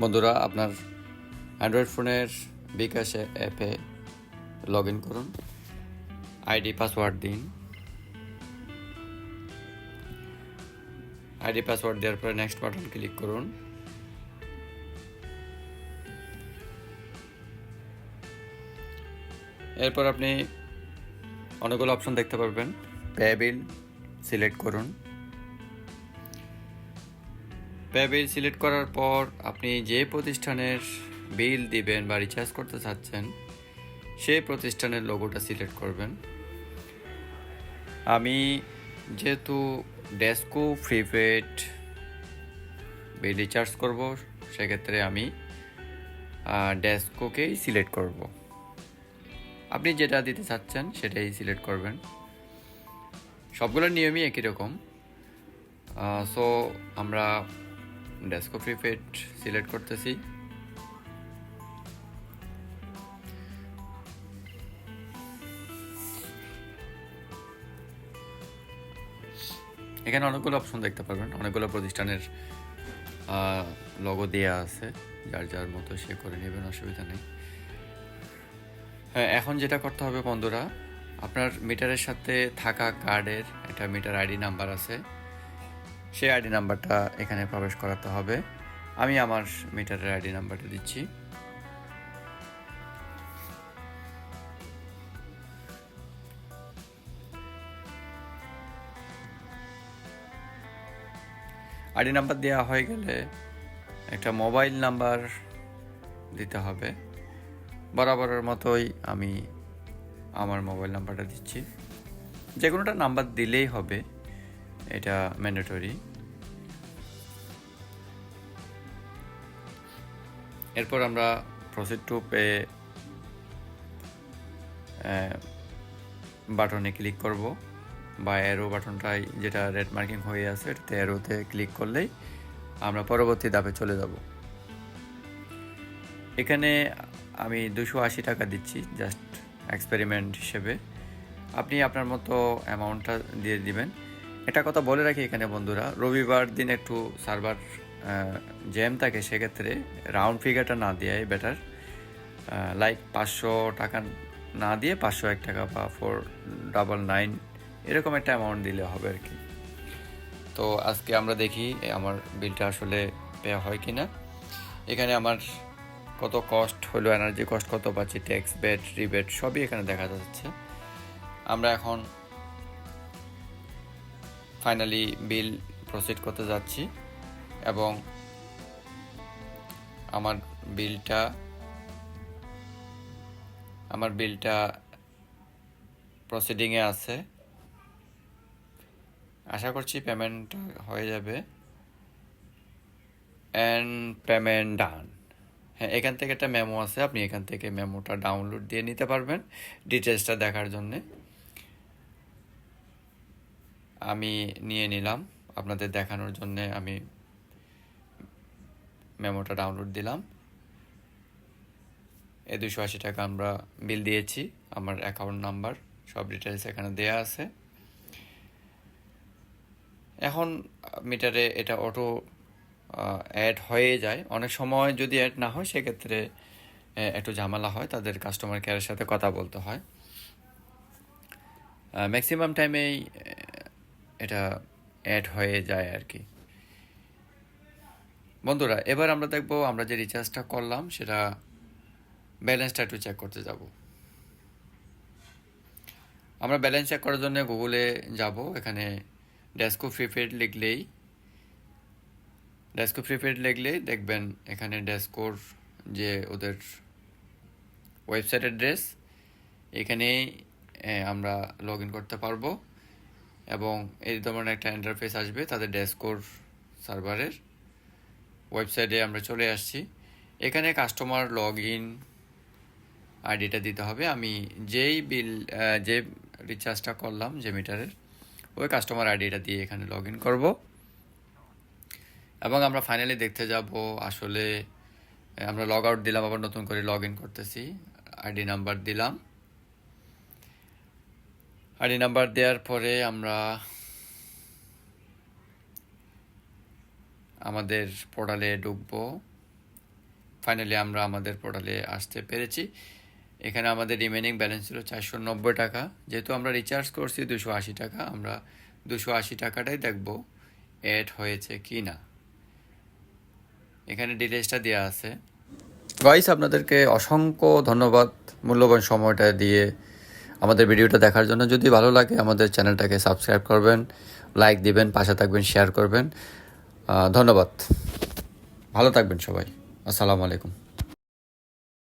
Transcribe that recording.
বন্ধুরা, আপনার অ্যান্ড্রয়েড ফোনের বিকাশ অ্যাপে লগ ইন করুন আইডি পাসওয়ার্ড দিন। আইডি পাসওয়ার্ড দেওয়ার পরে নেক্সট বাটন ক্লিক করুন। এরপর আপনি অনেকগুলো অপশন দেখতে পারবেন। পে বিল সিলেক্ট করুন। পে সিলেক্ট করার পর আপনি যে প্রতিষ্ঠানের বিল দিবেন বা রিচার্জ করতে চাচ্ছেন, সেই প্রতিষ্ঠানের লোগোটা সিলেক্ট করবেন। আমি যেহেতু ডেস্কো প্রিপেড বিল রিচার্জ করব, সেক্ষেত্রে আমি ডেস্কোকেই সিলেক্ট করব। আপনি যেটা দিতে চাচ্ছেন, সেটাই সিলেক্ট করবেন। সবগুলোর নিয়মই একই রকম। সো আমরা ডেস্কো প্রিপেড সিলেক্ট করতেছি। এখানে অনেকগুলো অপশন দেখতে পারবেন। অনেকগুলো প্রতিষ্ঠানের লগো দেয়া আছে। যার যার মতো সে করে নেবেন, অসুবিধা নেই। হ্যাঁ এখন যেটা করতে হবে বন্ধুরা, আপনার মিটারের সাথে থাকা কার্ডের একটা মিটার আইডি নাম্বার আছে। সেই আইডি নাম্বারটা এখানে প্রবেশ করাতে হবে। আমি আমার মিটারের আইডি নাম্বারটা দিচ্ছি। আইডি নাম্বার দেওয়া হয়ে গেলে একটা মোবাইল নাম্বার দিতে হবে। বরাবরের মতোই আমি আমার মোবাইল নাম্বারটা দিচ্ছি। যে কোনোটা নাম্বার দিলেই হবে। এটা ম্যান্ডেটরি এরপর আমরা প্রসিড টু পে বাটনে ক্লিক করব। বা অ্যারো বাটনটাই যেটা রেড মার্কিং হয়ে আছে, এটাতে অ্যারোতে ক্লিক করলেই আমরা পরবর্তী ধাপে চলে যাব। এখানে আমি দুশো আশি টাকা দিচ্ছি জাস্ট এক্সপেরিমেন্ট হিসেবে। আপনি আপনার মতো অ্যামাউন্টটা দিয়ে দিবেন। একটা কথা বলে রাখি এখানে, বন্ধুরা। রবিবার দিন একটু সার্ভার জ্যাম থাকে, সেক্ষেত্রে রাউন্ড ফিগারটা না দেওয়াই বেটার লাইক পাঁচশো টাকা না দিয়ে পাঁচশো এক টাকা বা ফোর ডাবল নাইন এরকম একটা অ্যামাউন্ট দিলে হবে আর কি। তো আজকে আমরা দেখি আমার বিলটা আসলে পে হয় কি না এখানে আমার কত কস্ট হলো এনার্জি কস্ট কত পাচ্ছি ট্যাক্স বেড রিবেট সবই এখানে দেখা যাচ্ছে। আমরা এখন ফাইনালি বিল প্রসিড করতে যাচ্ছি এবং আমার বিলটা আমার বিলটা প্রসিডিংয়ে আছে। আশা করছি পেমেন্টটা হয়ে যাবে। অ্যান্ড পেমেন্ট ডান হ্যাঁ এখান থেকে একটা মেমো আছে। আপনি এখান থেকে মেমোটা ডাউনলোড দিয়ে নিতে পারবেন। ডিটেলসটা দেখার জন্যে। আমি নিয়ে নিলাম। আপনাদের দেখানোর জন্যে আমি মেমোটা ডাউনলোড দিলাম। এই দুশো আশি টাকা আমরা বিল দিয়েছি। আমার অ্যাকাউন্ট নাম্বার সব ডিটেলস এখানে দেয়া আছে। এখন মিটারে এটা অটো অ্যাড হয়ে যায়। অনেক সময় যদি অ্যাড না হয়, সেক্ষেত্রে একটু ঝামেলা হয়। তাদের কাস্টমার কেয়ারের সাথে কথা বলতে হয়। ম্যাক্সিমাম টাইমেই এটা অ্যাড হয়ে যায় আর কি বন্ধুরা, এবার আমরা দেখব আমরা যে রিচার্জটা করলাম, সেটা ব্যালেন্সটা একটু চেক করতে যাব। আমরা ব্যালেন্স চেক করার জন্য গুগলে যাব, এখানে ডেস্কো প্রিপেড লিখলেই। ডেস্কো প্রিপেড লিখলেই দেখবেন এখানে ডেস্কোর যে ওদের ওয়েবসাইট অ্যাড্রেস এখানেই আমরা লগ ইন করতে পারব। এবং এই ধরনের একটা ইন্টারফেস আসবে তাদের ডেস্কোর সার্ভারের ওয়েবসাইটে আমরা চলে আসছি। এখানে কাস্টমার লগ ইন আইডিটা দিতে হবে। আমি যেই বিল যে রিচার্জটা করলাম, যে মিটারের ওই কাস্টমার আইডিটা দিয়ে এখানে লগ ইন করব। এবং আমরা ফাইনালি দেখতে যাব আসলে, আমরা লগ আউট দিলাম, আবার নতুন করে লগ ইন করতেছি আইডি নাম্বার দিলাম। আইডি নাম্বার দেওয়ার পরে আমরা আমাদের পোর্টালে ঢুকবো। ফাইনালি আমরা আমাদের পোর্টালে আসতে পেরেছি। এখানে আমাদের রিমেনিং ব্যালেন্স ছিল চারশো নব্বই টাকা। যেহেতু আমরা রিচার্জ করছি দুশো আশি টাকা, আমরা দুশো আশি টাকাটাই দেখব অ্যাড হয়েছে কি না এখানে ডিটেলসটা দেওয়া আছে। গাইস আপনাদেরকে অসংখ্য ধন্যবাদ। মূল্যবান সময়টা দিয়ে আমাদের ভিডিওটা দেখার জন্য যদি ভালো লাগে, আমাদের চ্যানেলটাকে সাবস্ক্রাইব করবেন, লাইক দিবেন, পাশে থাকবেন, শেয়ার করবেন। ধন্যবাদ। ভালো থাকবেন সবাই। আসসালামু আলাইকুম।